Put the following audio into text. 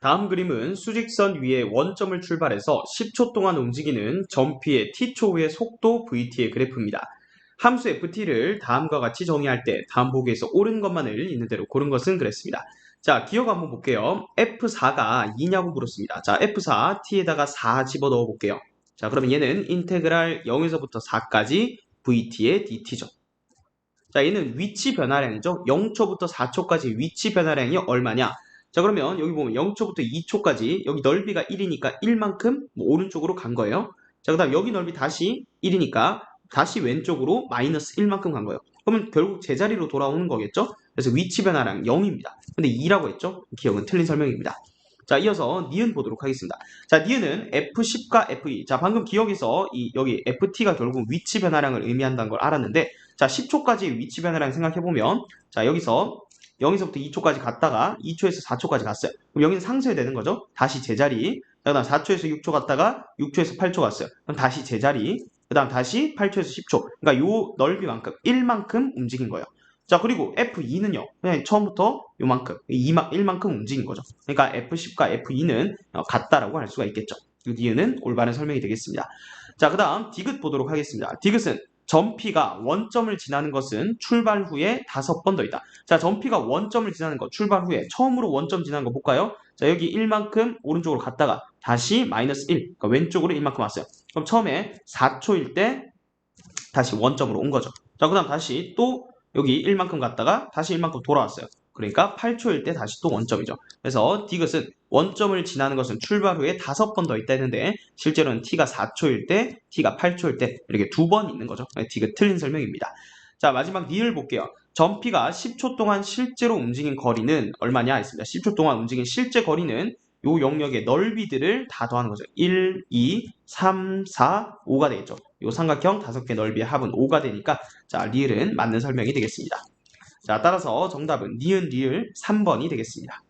다음 그림은 수직선 위에 원점을 출발해서 10초 동안 움직이는 점피의 t초 후의 속도 vt의 그래프입니다. 함수 ft를 다음과 같이 정의할 때 다음 보기에서 옳은 것만을 있는 대로 고른 것은 그랬습니다. 자, 기억 한번 볼게요. f4가 2냐고 물었습니다. 자, f4 t에다가 4 집어넣어 볼게요. 자, 그러면 얘는 인테그랄 0에서부터 4까지 vt의 dt죠. 자, 얘는 위치 변화량이죠. 0초부터 4초까지 위치 변화량이 얼마냐? 자, 그러면 여기 보면 0초부터 2초까지 여기 넓이가 1이니까 1만큼 뭐 오른쪽으로 간 거예요. 자, 그 다음 여기 넓이 다시 1이니까 다시 왼쪽으로 마이너스 1만큼 간 거예요. 그러면 결국 제자리로 돌아오는 거겠죠? 그래서 위치 변화량 0입니다. 근데 2라고 했죠? 기억은 틀린 설명입니다. 자, 이어서 니은 보도록 하겠습니다. 자, 니은은 F10과 F2. 자, 방금 기억에서 이 여기 FT가 결국 위치 변화량을 의미한다는 걸 알았는데 자, 10초까지 위치 변화량 생각해 보면 자, 여기서 0에서부터 2초까지 갔다가 2초에서 4초까지 갔어요. 그럼 여기는 상쇄 되는 거죠. 다시 제자리. 그 다음 4초에서 6초 갔다가 6초에서 8초 갔어요. 그럼 다시 제자리. 그 다음 다시 8초에서 10초. 그러니까 요 넓이만큼 1만큼 움직인 거예요. 자 그리고 F2는요. 그냥 처음부터 요만큼 2만, 1만큼 움직인 거죠. 그러니까 F10과 F2는 같다라고 할 수가 있겠죠. 이 뒤에는 올바른 설명이 되겠습니다. 자 그 다음 디귿 보도록 하겠습니다. 디귿은 점피가 원점을 지나는 것은 출발 후에 다섯 번 더 있다. 자, 점피가 원점을 지나는 것, 출발 후에 처음으로 원점 지나는 거 볼까요? 자, 여기 1만큼 오른쪽으로 갔다가 다시 마이너스 1, 그러니까 왼쪽으로 1만큼 왔어요. 그럼 처음에 4초일 때 다시 원점으로 온 거죠. 자, 그 다음 다시 또 여기 1만큼 갔다가 다시 1만큼 돌아왔어요. 그러니까 8초일 때 다시 또 원점이죠. 그래서 디귿은 원점을 지나는 것은 출발 후에 다섯 번 더 있다 했는데 실제로는 t가 4초일 때, t가 8초일 때 이렇게 두 번 있는 거죠. 디귿 틀린 설명입니다. 자 마지막 니을 볼게요. 점피가 10초 동안 실제로 움직인 거리는 얼마냐 했습니다. 10초 동안 움직인 실제 거리는 요 영역의 넓이들을 다 더하는 거죠. 1, 2, 3, 4, 5가 되겠죠. 요 삼각형 다섯 개 넓이의 합은 5가 되니까 자 리을은 맞는 설명이 되겠습니다. 자 따라서 정답은 니은 리을 3번이 되겠습니다.